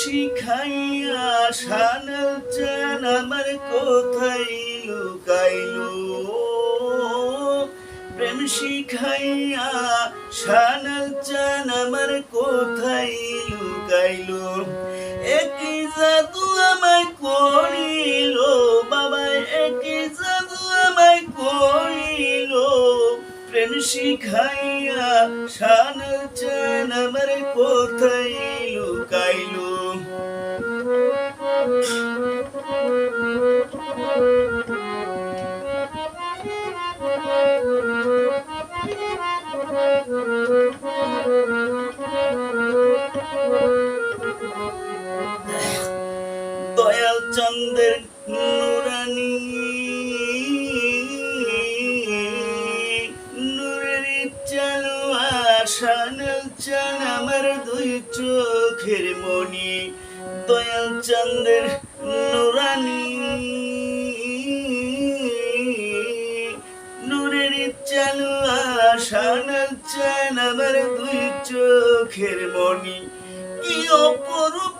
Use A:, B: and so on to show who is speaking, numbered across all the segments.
A: শিখাইয়া সানাল চান আমার কোথায় লুকাইল? প্রেম শিখাইয়া সানাল চান আমার কোথায় লুকাইল? একই জাদু আমায় করিল, বাবা, একই জাদু আমায় করিল। প্রেম শিখাইয়া সানাল চান আমার কোথায় লুকাইল? চন্দ্রের নুরানি। নুরের চালু আসানাল চান আমার দুই চোখের মনি দয়াল চন্দ্রের নুরানি। নূরের চালু আসানাল চান আমার দুই চোখের মনি কি অপরূপ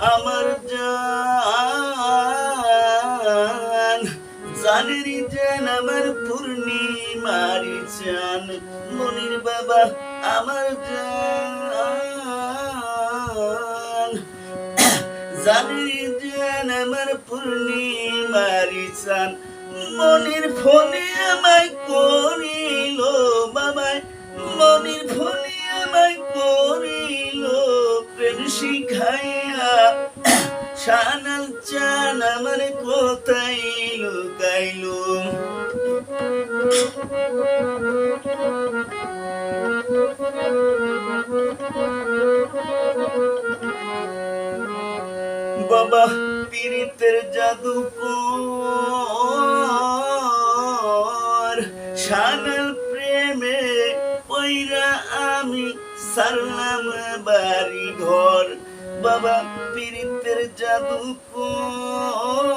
A: আমার জান। জানেরই জান আমার পূর্ণিমারি চান। মনির বাবা, আমার জান। জানেরই জান আমার পূর্ণিমারি চান। মনির ফোনে আমায় করিল সানাল চান আমার কোথায় লুকাইল বাবা পীড়িতের জাদু সানাল প্রেমে পইরা আমি ঘর বাবা পীড়িতের জাদু কর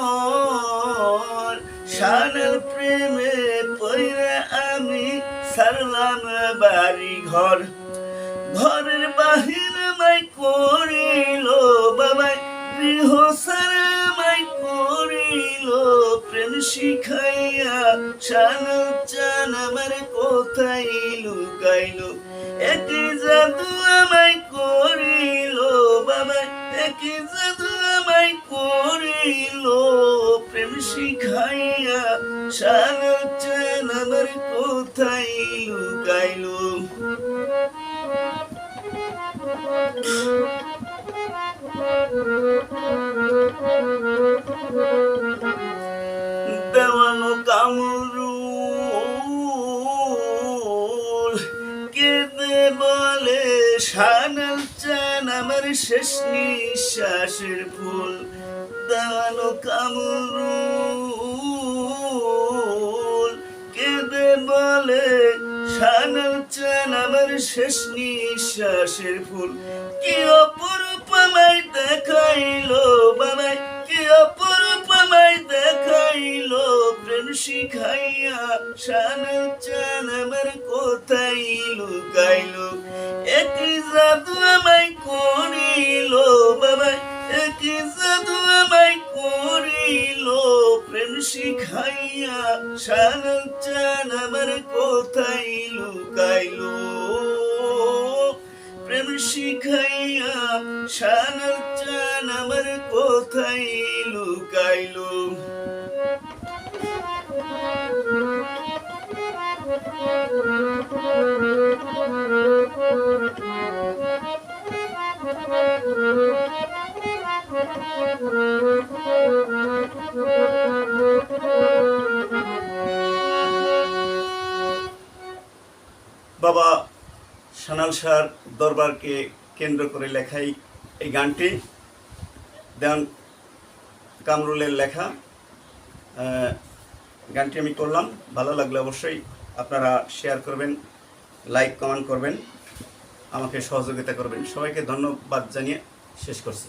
A: সানাল প্রেমে পইরা আমি সারলাম বাড়ি ঘর ঘরের বাহির মাই করিল, বাবা গৃহ সারামাই করিল। প্রেম শিখাইয়া শান চান আমার কোথায় লুকাইল? একই জাদু আমায় করিল। জাদু আমায় করিল প্রেম শিখাইয়া চান আমার কোথায় দেওয়ানো কামরুল শেষ নিঃশ্বাসের ফুল দেওয়ালো কামরুল। কেঁদে বলে, সানাল চান, আমার শেষ নিঃশ্বাসের ফুল। কি অপরূপ করিল প্রেম শিখাইয়া সারা চান আমার কোথায় লুকাইল? প্রেম শিখাইয়া সারা চান আমার কোথায় লুকাইল? বাবা সানাল শাহর দরবারকে কেন্দ্র করে লেখাই এই গানটি। দেন কামরুলের লেখা। গানটি আমি করলাম। ভালো লাগলে অবশ্যই আপনারা শেয়ার করবেন লাইক কমেন্ট করবেন, আমাকে সহযোগিতা করবেন। সবাইকে ধন্যবাদ জানিয়ে শেষ করছি।